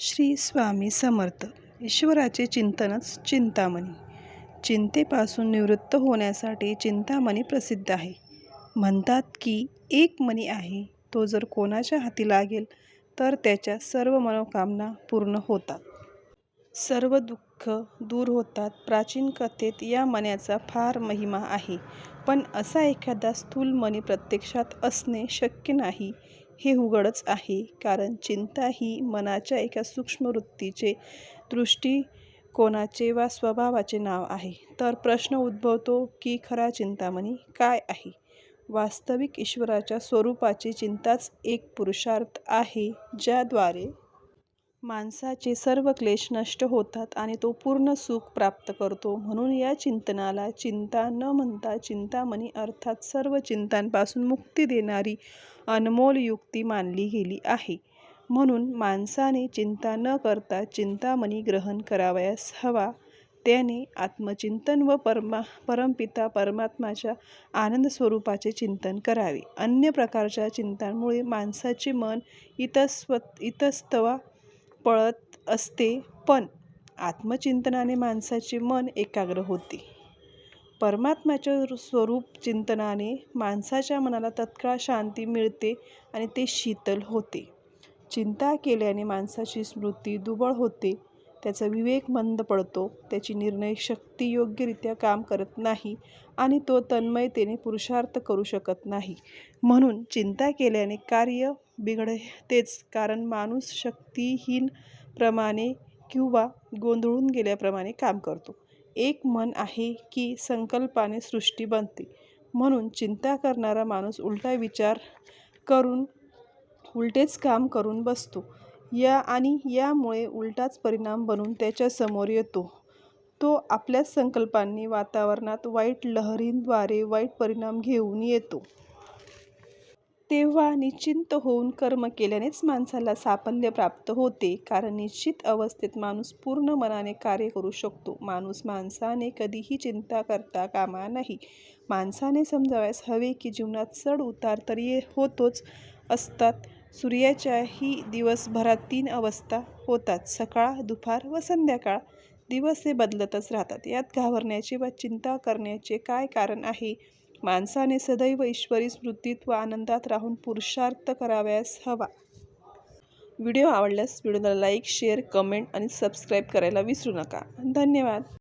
श्री स्वामी समर्थ. ईश्वराचे चिंतनच चिंतामणी. चिंतेपासून निवृत्त होण्यासाठी चिंतामणी प्रसिद्ध आहे. म्हणतात की एक मणी आहे तो जर कोणाच्या हाती लागेल तर त्याच्या सर्व मनोकामना पूर्ण होतात. सर्व दुःख दूर होतात. प्राचीन कथेत या मण्याचा फार महिमा आहे. पण असा एखादा स्थूल मणी प्रत्यक्षात असणे शक्य नाही. हे उघडच आहे कारण चिंता ही मनाच्या एका सूक्ष्म वृत्तीचे दृष्टिकोनाचे वा स्वभावाचे नाव आहे. तर प्रश्न उद्भवतो की खरा चिंतामणी काय आहे? वास्तविक ईश्वराच्या स्वरूपाची चिंताच एक पुरुषार्थ आहे ज्याद्वारे माणसाचे सर्व क्लेश नष्ट होतात आणि तो पूर्ण सुख प्राप्त करतो. म्हणून या चिंतनाला चिंता न म्हणता चिंतामणी अर्थात सर्व चिंतांपासून मुक्ती देणारी अनमोल युक्ती मानली गेली आहे. म्हणून माणसाने चिंता न करता चिंतामणी ग्रहण करावयास हवा. त्याने आत्मचिंतन व परमा परमपिता परमात्माच्या आनंद स्वरूपाचे चिंतन करावे. अन्य प्रकारच्या चिंतांमुळे माणसाचे मन इतस्व इतस्तवा पळत असते पण आत्मचिंतनाने माणसाचे मन एकाग्र होते. परमात्म्याचे स्वरूप चिंतनाने माणसाच्या मनाला तत्काळ शांती मिळते आणि ते शीतल होते. चिंता केल्याने माणसाची स्मृती दुबळ होते त्याचा विवेक मंद पडतो त्याची निर्णय शक्ती योग्यरित्या काम करत नाही आणि तो तन्मयतेने पुरुषार्थ करू शकत नाही. म्हणून चिंता केल्याने कार्य बिघडतेच कारण माणूस शक्तिहीन प्रमाणे किंवा गोंधळून गेल्याप्रमाणे काम करतो. एक मन आहे की संकल्पाने सृष्टी बनते. म्हणून चिंता करणारा माणूस उलटा विचार करून उलटेच काम करून बसतो. या आणि यामुळे उलटाच परिणाम बनून त्याच्यासमोर येतो. तो आपल्याच संकल्पांनी वातावरणात वाईट लहरींद्वारे वाईट परिणाम घेऊन येतो. तेव्हा निश्चिंत होऊन कर्म केल्यानेच माणसाला साफल्य प्राप्त होते. कारण निश्चित अवस्थेत माणूस पूर्ण मनाने कार्य करू शकतो. माणूस माणसाने कधीही चिंता करता कामा नाही. माणसाने समजावयास हवे की जीवनात चढ उतार तरी होतोच असतात. सूर्याच्याही दिवसभरात तीन अवस्था होतात. सकाळ दुपार व संध्याकाळ. दिवस हे बदलतच राहतात. यात घाबरण्याचे व चिंता करण्याचे काय कारण आहे? माणसाने सदैव ईश्वरी स्मृतीत व आनंदात राहून पुरुषार्थ करावयास हवा. व्हिडिओ आवडल्यास व्हिडिओला लाईक शेअर कमेंट आणि सबस्क्राईब करायला विसरू नका. धन्यवाद.